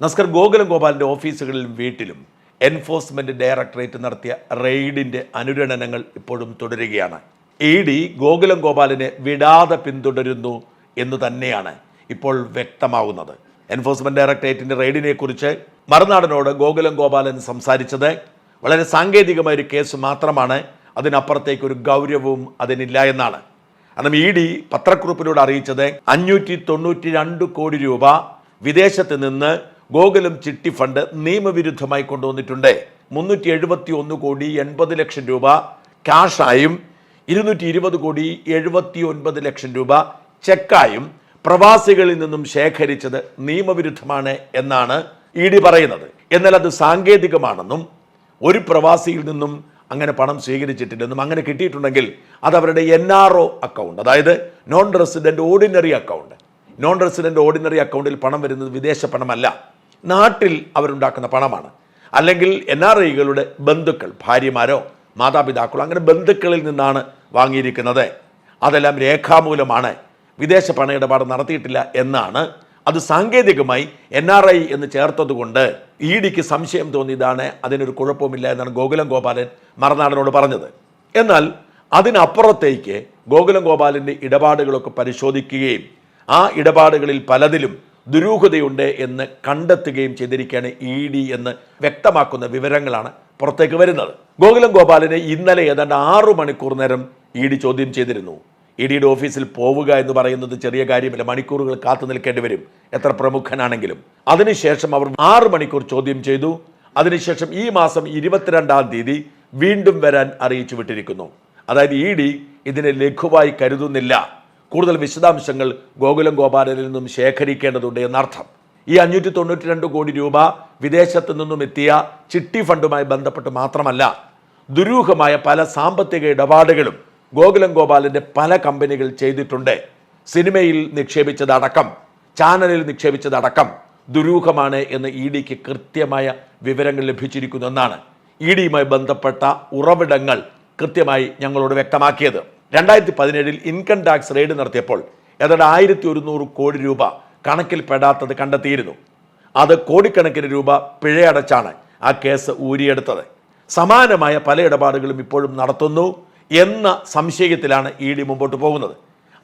നസ്കർ ഗോകുലം ഗോപാലിന്റെ ഓഫീസുകളിലും വീട്ടിലും enforcement directorate നടത്തിയ റെയ്ഡിന്റെ അനുരണനങ്ങൾ ഇപ്പോഴും തുടരുകയാണ്. ഇ ഡി ഗോകുലം ഗോപാലിനെ വിടാതെ പിന്തുടരുന്നു എന്ന് തന്നെയാണ് ഇപ്പോൾ വ്യക്തമാവുന്നത്. എൻഫോഴ്സ്മെന്റ് ഡയറക്ടറേറ്റിന്റെ റെയ്ഡിനെക്കുറിച്ച് മറുനാടനോട് ഗോകുലം ഗോപാലൻ സംസാരിച്ചത് വളരെ സാങ്കേതികമായ ഒരു കേസ് മാത്രമാണ് അതിനപ്പുറത്തേക്ക് ഒരു ഗൗരവവും അതിനില്ല എന്നാണ്. കാരണം ഇ ഡി പത്രക്കുറിപ്പിലൂടെ അറിയിച്ചത് അഞ്ഞൂറ്റി തൊണ്ണൂറ്റി രണ്ട് കോടി രൂപ വിദേശത്ത് നിന്ന് ഗോകുലം ചിട്ടി ഫണ്ട് നിയമവിരുദ്ധമായി കൊണ്ടുവന്നിട്ടുണ്ട്. മുന്നൂറ്റി എഴുപത്തി ഒന്ന് കോടി എൺപത് ലക്ഷം രൂപ ക്യാഷായും ഇരുന്നൂറ്റി ഇരുപത് കോടി എഴുപത്തി ഒൻപത് ലക്ഷം രൂപ ചെക്കായും പ്രവാസികളിൽ നിന്നും ശേഖരിച്ചത് നിയമവിരുദ്ധമാണ് എന്നാണ് ഇ ഡി പറയുന്നത്. എന്നാൽ അത് സാങ്കേതികമാണെന്നും ഒരു പ്രവാസിയിൽ നിന്നും അങ്ങനെ പണം സ്വീകരിച്ചിട്ടില്ലെന്നും അങ്ങനെ കിട്ടിയിട്ടുണ്ടെങ്കിൽ അത് അവരുടെ എൻ ആർ ഒ അക്കൗണ്ട് അതായത് non resident ordinary account non resident ordinary അക്കൗണ്ടിൽ പണം വരുന്നത് വിദേശ പണമല്ല. നാട്ടിൽ അവരുണ്ടാക്കുന്ന പണമാണ്. അല്ലെങ്കിൽ എൻ ആർ ഐകളുടെ ബന്ധുക്കൾ ഭാര്യമാരോ മാതാപിതാക്കളോ അങ്ങനെ ബന്ധുക്കളിൽ നിന്നാണ് വാങ്ങിയിരിക്കുന്നത്. അതെല്ലാം രേഖാമൂലമാണ്. വിദേശ പണ ഇടപാട് നടത്തിയിട്ടില്ല എന്നാണ്. അത് സാങ്കേതികമായി എൻ ആർ ഐ എന്ന് ചേർത്തതുകൊണ്ട് ഇ ഡിക്ക് സംശയം തോന്നിയതാണ് അതിനൊരു കുഴപ്പമില്ല എന്നാണ് ഗോകുലം ഗോപാലൻ മറനാടനോട് പറഞ്ഞത്. എന്നാൽ അതിനപ്പുറത്തേക്ക് ഗോകുലം ഗോപാലിന്റെ ഇടപാടുകളൊക്കെ പരിശോധിക്കുകയും ആ ഇടപാടുകളിൽ പലതിലും ദുരൂഹതയുണ്ട് എന്ന് കണ്ടെത്തുകയും ചെയ്തിരിക്കുകയാണ് ഇ ഡി എന്ന് വ്യക്തമാക്കുന്ന വിവരങ്ങളാണ് പുറത്തേക്ക് വരുന്നത്. ഗോകുലം ഗോപാലിനെ ഇന്നലെ ഏതാണ്ട് ആറു മണിക്കൂർ നേരം ഇ ഡി ചോദ്യം ചെയ്തിരുന്നു. ഇ ഡിയുടെ ഓഫീസിൽ പോവുക എന്ന് പറയുന്നത് ചെറിയ കാര്യമില്ല. മണിക്കൂറുകൾ കാത്തു നിൽക്കേണ്ടി വരും. എത്ര പ്രമുഖനാണെങ്കിലും. അതിനുശേഷം അവർ ആറ് മണിക്കൂർ ചോദ്യം ചെയ്തു. അതിനുശേഷം ഈ മാസം ഇരുപത്തിരണ്ടാം തീയതി വീണ്ടും വരാൻ അറിയിച്ചു വിട്ടിരിക്കുന്നു. അതായത് ഇ ഡി ഇതിനെ ലഘുവായി കരുതുന്നില്ല. കൂടുതൽ വിശദാംശങ്ങൾ ഗോകുലം ഗോപാലനിൽ നിന്നും ശേഖരിക്കേണ്ടതുണ്ട് എന്നർത്ഥം. ഈ അഞ്ഞൂറ്റി തൊണ്ണൂറ്റി രണ്ട് കോടി രൂപ വിദേശത്തു നിന്നും എത്തിയ ചിട്ടി ഫണ്ടുമായി ബന്ധപ്പെട്ട് മാത്രമല്ല ദുരൂഹമായ പല സാമ്പത്തിക ഇടപാടുകളും ഗോകുലം ഗോപാലിന്റെ പല കമ്പനികൾ ചെയ്തിട്ടുണ്ട്. സിനിമയിൽ നിക്ഷേപിച്ചതടക്കം ചാനലിൽ നിക്ഷേപിച്ചതടക്കം ദുരൂഹമാണ് എന്ന് ഇ ഡിക്ക് കൃത്യമായ വിവരങ്ങൾ ലഭിച്ചിരിക്കുന്നു എന്നാണ്. ഇ ഡിയുമായി ബന്ധപ്പെട്ട ഉറവിടങ്ങൾ കൃത്യമായി ഞങ്ങളോട് വ്യക്തമാക്കിയത്. രണ്ടായിരത്തി പതിനേഴിൽ ഇൻകം ടാക്സ് റെയ്ഡ് നടത്തിയപ്പോൾ ഏതാണ്ട് ആയിരത്തി ഒരുന്നൂറ് കോടി രൂപ കണക്കിൽ പെടാത്തത് കണ്ടെത്തിയിരുന്നു. അത് കോടിക്കണക്കിന് രൂപ പിഴയടച്ചാണ് ആ കേസ് ഊരിയെടുത്തത്. സമാനമായ പല ഇടപാടുകളും ഇപ്പോഴും നടത്തുന്നു എന്ന സംശയത്തിലാണ് ഇ ഡി മുമ്പോട്ട് പോകുന്നത്.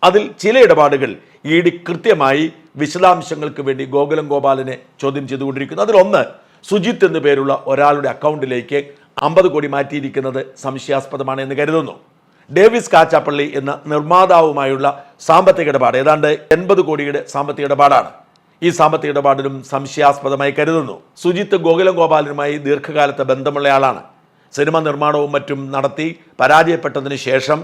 അതിൽ ചില ഇടപാടുകൾ ഇ ഡി കൃത്യമായി വിശദാംശങ്ങൾക്ക് വേണ്ടി ഗോകുലം ഗോപാലിനെ ചോദ്യം ചെയ്തുകൊണ്ടിരിക്കുന്നു. അതിലൊന്ന് സുജിത്ത് എന്നു പേരുള്ള ഒരാളുടെ അക്കൗണ്ടിലേക്ക് അമ്പത് കോടി മാറ്റിയിരിക്കുന്നത് സംശയാസ്പദമാണ് എന്ന് കരുതുന്നു. ഡേവിസ് കാച്ചാപ്പള്ളി എന്ന നിർമ്മാതാവുമായുള്ള സാമ്പത്തിക ഇടപാട്. ഏതാണ്ട് എൺപത് കോടിയുടെ സാമ്പത്തിക ഇടപാടാണ്. ഈ സാമ്പത്തിക ഇടപാടിലും സംശയാസ്പദമായി കരുതുന്നു. സുജിത്ത് ഗോകുലം ഗോപാലനുമായി ദീർഘകാലത്തെ ബന്ധമുള്ളയാളാണ് സിനിമ നിർമ്മാണവും മറ്റും നടത്തി പരാജയപ്പെട്ടതിന് ശേഷം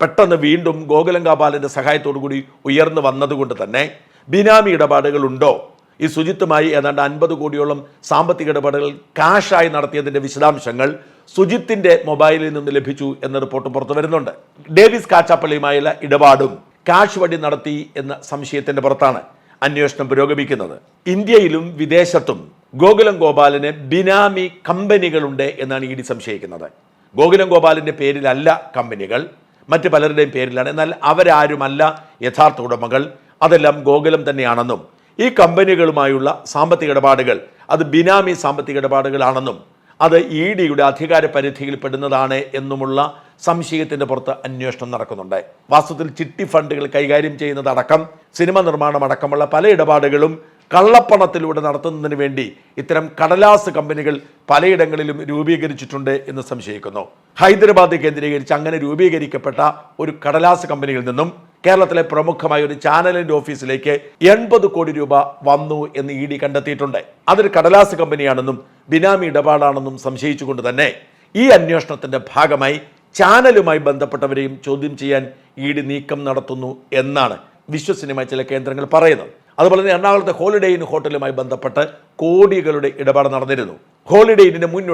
പെട്ടെന്ന് വീണ്ടും ഗോകുലം ഗോപാലിന്റെ സഹായത്തോടു കൂടി ഉയർന്നു വന്നതുകൊണ്ട് തന്നെ ബിനാമി ഇടപാടുകളുണ്ടോ? ഈ സുജിത്തുമായി ഏതാണ്ട് അൻപത് കോടിയോളം സാമ്പത്തിക ഇടപാടുകൾ കാഷായി നടത്തിയതിന്റെ വിശദാംശങ്ങൾ സുജിത്തിന്റെ മൊബൈലിൽ നിന്ന് ലഭിച്ചു എന്ന റിപ്പോർട്ട് പുറത്തു വരുന്നുണ്ട്. ഡേവിസ് കാച്ചാപ്പള്ളിയുമായുള്ള ഇടപാടും കാഷ് വഴി നടത്തി എന്ന സംശയത്തിന്റെ പുറത്താണ് അന്വേഷണം പുരോഗമിക്കുന്നത്. ഇന്ത്യയിലും വിദേശത്തും ഗോകുലം ഗോപാലിന് ബിനാമി കമ്പനികളുണ്ട് എന്നാണ് ഇ ഡി സംശയിക്കുന്നത്. ഗോകുലം ഗോപാലിന്റെ പേരിലല്ല കമ്പനികൾ മറ്റ് പലരുടെയും പേരിലാണ്. എന്നാൽ അവരാരുമല്ല യഥാർത്ഥ ഉടമകൾ. അതെല്ലാം ഗോകുലം തന്നെയാണെന്നും ഈ കമ്പനികളുമായുള്ള സാമ്പത്തിക ഇടപാടുകൾ അത് ബിനാമി സാമ്പത്തിക ഇടപാടുകളാണെന്നും അത് ഇ ഡിയുടെ അധികാര പരിധിയിൽ പെടുന്നതാണ് എന്നുമുള്ള സംശയത്തിന്റെ പുറത്ത് അന്വേഷണം നടക്കുന്നുണ്ട്. വാസ്തവത്തിൽ ചിട്ടി ഫണ്ടുകൾ കൈകാര്യം ചെയ്യുന്നതടക്കം സിനിമ നിർമ്മാണം അടക്കമുള്ള പല ഇടപാടുകളും കള്ളപ്പണത്തിലൂടെ നടത്തുന്നതിന് വേണ്ടി ഇത്തരം കടലാസ് കമ്പനികൾ പലയിടങ്ങളിലും രൂപീകരിച്ചിട്ടുണ്ട് എന്ന് സംശയിക്കുന്നു. ഹൈദരാബാദ് കേന്ദ്രീകരിച്ച് അങ്ങനെ രൂപീകരിക്കപ്പെട്ട ഒരു കടലാസ് കമ്പനിയിൽ നിന്നും കേരളത്തിലെ പ്രമുഖമായ ഒരു ചാനലിന്റെ ഓഫീസിലേക്ക് എൺപത് കോടി രൂപ വന്നു എന്ന് ഇ ഡി കണ്ടെത്തിയിട്ടുണ്ട്. അതൊരു കടലാസ് കമ്പനിയാണെന്നും ബിനാമി ഇടപാടാണെന്നും സംശയിച്ചുകൊണ്ട് തന്നെ ഈ അന്വേഷണത്തിന്റെ ഭാഗമായി ചാനലുമായി ബന്ധപ്പെട്ടവരെയും ചോദ്യം ചെയ്യാൻ ഇ ഡി നീക്കം നടത്തുന്നു എന്നാണ് വിശ്വസനീയമായ ചില കേന്ദ്രങ്ങൾ പറയുന്നത്. അതുപോലെ തന്നെ എറണാകുളത്തെ ഹോളിഡേ ഇൻ ഹോട്ടലുമായി ബന്ധപ്പെട്ട് കോടികളുടെ ഇടപാട് നടന്നിരുന്നു. ഹോളിഡേ ഇന്നിന് മുൻ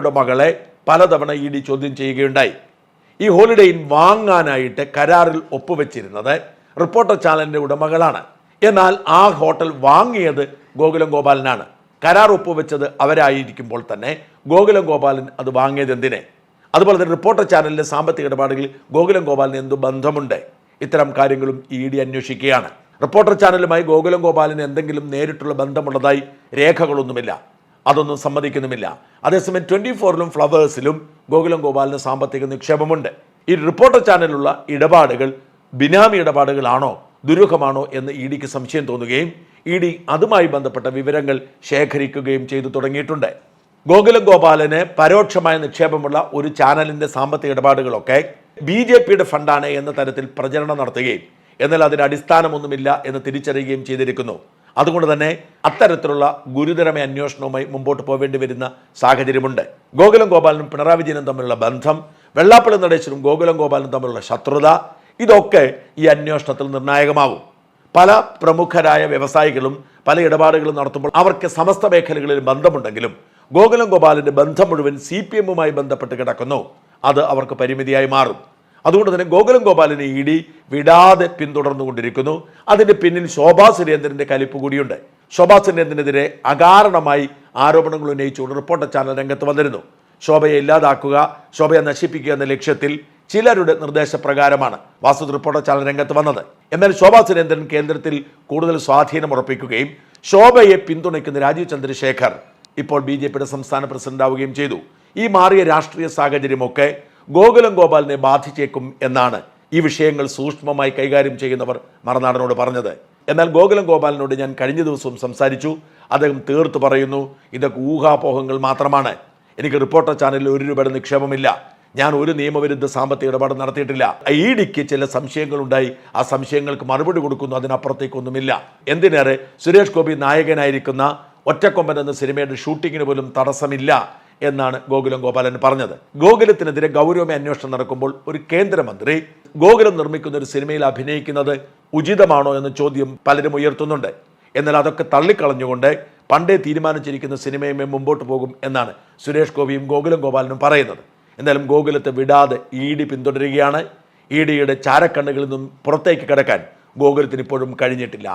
പലതവണ ഇ ഡി ചോദ്യം ചെയ്യുകയുണ്ടായി. ഈ ഹോളിഡേ ഇൻ വാങ്ങാനായിട്ട് കരാറിൽ ഒപ്പുവെച്ചിരുന്നത് റിപ്പോർട്ടർ ചാനലിന്റെ ഉടമകളാണ്. എന്നാൽ ആ ഹോട്ടൽ വാങ്ങിയത് ഗോകുലം ഗോപാലനാണ്. കരാർ ഒപ്പുവെച്ചത് അവരായിരിക്കുമ്പോൾ തന്നെ ഗോകുലം ഗോപാലൻ അത് വാങ്ങിയത് എന്തിനെ? അതുപോലെ തന്നെ റിപ്പോർട്ടർ ചാനലിന്റെ സാമ്പത്തിക ഇടപാടുകളിൽ ഗോകുലം ഗോപാലിന് എന്തു ബന്ധമുണ്ട്? ഇത്തരം കാര്യങ്ങളും ഇ ഡി അന്വേഷിക്കുകയാണ്. റിപ്പോർട്ടർ ചാനലുമായി ഗോകുലം ഗോപാലിന് എന്തെങ്കിലും നേരിട്ടുള്ള ബന്ധമുള്ളതായി രേഖകളൊന്നുമില്ല. അതൊന്നും സമ്മതിക്കുന്നുമില്ല. അതേസമയം ട്വന്റി ഫോറിലും ഫ്ലവേഴ്സിലും ഗോകുലം ഗോപാലിന് സാമ്പത്തിക നിക്ഷേപമുണ്ട്. ഈ റിപ്പോർട്ടർ ചാനലിലുള്ള ഇടപാടുകൾ ബിനാമി ഇടപാടുകളാണോ ദുരൂഹമാണോ എന്ന് ഇ ഡിക്ക് സംശയം തോന്നുകയും ഇ ഡി അതുമായി ബന്ധപ്പെട്ട വിവരങ്ങൾ ശേഖരിക്കുകയും ചെയ്തു തുടങ്ങിയിട്ടുണ്ട്. ഗോകുലം ഗോപാലന് പരോക്ഷമായ നിക്ഷേപമുള്ള ഒരു ചാനലിന്റെ സാമ്പത്തിക ഇടപാടുകളൊക്കെ ബി ജെ പിയുടെ ഫണ്ടാണ് എന്ന തരത്തിൽ പ്രചരണം നടത്തുകയും എന്നാൽ അതിന് അടിസ്ഥാനമൊന്നുമില്ല എന്ന് തിരിച്ചറിയുകയും ചെയ്തിരിക്കുന്നു. അതുകൊണ്ട് തന്നെ അത്തരത്തിലുള്ള ഗുരുതരമായ അന്വേഷണവുമായി മുമ്പോട്ട് പോവേണ്ടി വരുന്ന സാഹചര്യമുണ്ട്. ഗോകുലം ഗോപാലനും പിണറായി വിജയനും തമ്മിലുള്ള ബന്ധം വെള്ളാപ്പള്ളി നടേശനും ഗോകുലം ഗോപാലനും തമ്മിലുള്ള ശത്രുത ഇതൊക്കെ ഈ അന്വേഷണത്തിൽ നിർണായകമാകും. പല പ്രമുഖരായ വ്യവസായികളും പല ഇടപാടുകളും നടത്തുമ്പോൾ അവർക്ക് സമസ്ത മേഖലകളിൽ ബന്ധമുണ്ടെങ്കിലും ഗോകുലം ഗോപാലിന്റെ ബന്ധം മുഴുവൻ സി പി എമ്മുമായി ബന്ധപ്പെട്ട് കിടക്കുന്നു. അത് അവർക്ക് പരിമിതിയായി മാറും. അതുകൊണ്ട് തന്നെ ഗോകുലം ഗോപാലിനെ ഇ ഡി വിടാതെ പിന്തുടർന്നുകൊണ്ടിരിക്കുന്നു. അതിന്റെ പിന്നിൽ ശോഭാ സുരേന്ദ്രന്റെ കലിപ്പ് കൂടിയുണ്ട്. ശോഭാ സുരേന്ദ്രനെതിരെ അകാരണമായി ആരോപണങ്ങൾ ഉന്നയിച്ചുകൊണ്ട് റിപ്പോർട്ടർ ചാനൽ രംഗത്ത് വന്നിരുന്നു. ശോഭയെ ഇല്ലാതാക്കുക ശോഭയെ നശിപ്പിക്കുക എന്ന ലക്ഷ്യത്തിൽ ചിലരുടെ നിർദ്ദേശപ്രകാരമാണ് വാസ്തു റിപ്പോർട്ടർ ചാനൽ രംഗത്ത് വന്നത്. എന്നാൽ ശോഭാ സുരേന്ദ്രൻ കേന്ദ്രത്തിൽ കൂടുതൽ സ്വാധീനം ഉറപ്പിക്കുകയും ശോഭയെ പിന്തുണയ്ക്കുന്ന രാജീവ് ചന്ദ്രശേഖർ ഇപ്പോൾ ബി ജെ പിയുടെ സംസ്ഥാന പ്രസിഡന്റാവുകയും ചെയ്തു. ഈ മാറിയ രാഷ്ട്രീയ സാഹചര്യമൊക്കെ ഗോകുലം ഗോപാലിനെ ബാധിച്ചേക്കും എന്നാണ് ഈ വിഷയങ്ങൾ സൂക്ഷ്മമായി കൈകാര്യം ചെയ്യുന്നവർ മറനാടനോട് പറഞ്ഞത്. എന്നാൽ ഗോകുലം ഗോപാലിനോട് ഞാൻ കഴിഞ്ഞ ദിവസവും സംസാരിച്ചു. അദ്ദേഹം തീർത്തു പറയുന്നു ഇതൊക്കെ ഊഹാപോഹങ്ങൾ മാത്രമാണ്. എനിക്ക് റിപ്പോർട്ടർ ചാനലിൽ ഒരു രൂപയുടെ നിക്ഷേപമില്ല. ഞാൻ ഒരു നിയമവിരുദ്ധ സാമ്പത്തിക ഇടപാട് നടത്തിയിട്ടില്ല. ഇ ഡിക്ക് ചില സംശയങ്ങളുണ്ടായി. ആ സംശയങ്ങൾക്ക് മറുപടി കൊടുക്കുന്നു അതിനപ്പുറത്തേക്കൊന്നുമില്ല. എന്തിനേറെ? സുരേഷ് ഗോപി നായകനായിരിക്കുന്ന ഒറ്റക്കൊമ്പൻ എന്ന സിനിമയുടെ ഷൂട്ടിങ്ങിന് പോലും തടസ്സമില്ല എന്നാണ് ഗോകുലം ഗോപാലൻ പറഞ്ഞത്. ഗോകുലത്തിനെതിരെ ഗൗരവമായ അന്വേഷണം നടക്കുമ്പോൾ ഒരു കേന്ദ്രമന്ത്രി ഗോകുലം നിർമ്മിക്കുന്ന ഒരു സിനിമയിൽ അഭിനയിക്കുന്നത് ഉചിതമാണോ എന്ന ചോദ്യം പലരും ഉയർത്തുന്നുണ്ട്. എന്നാൽ അതൊക്കെ തള്ളിക്കളഞ്ഞുകൊണ്ട് പണ്ടേ തീരുമാനിച്ചിരിക്കുന്ന സിനിമയുമേ മുമ്പോട്ട് പോകും എന്നാണ് സുരേഷ് ഗോപിയും ഗോകുലം ഗോപാലനും പറയുന്നത്. എന്തായാലും ഗോകുലത്തെ വിടാതെ ഇ ഡി പിന്തുടരുകയാണ്. ഇ ഡിയുടെ ചാരക്കണ്ണുകളിൽ നിന്നും പുറത്തേക്ക് കിടക്കാൻ ഗോകുലത്തിന് ഇപ്പോഴും കഴിഞ്ഞിട്ടില്ല.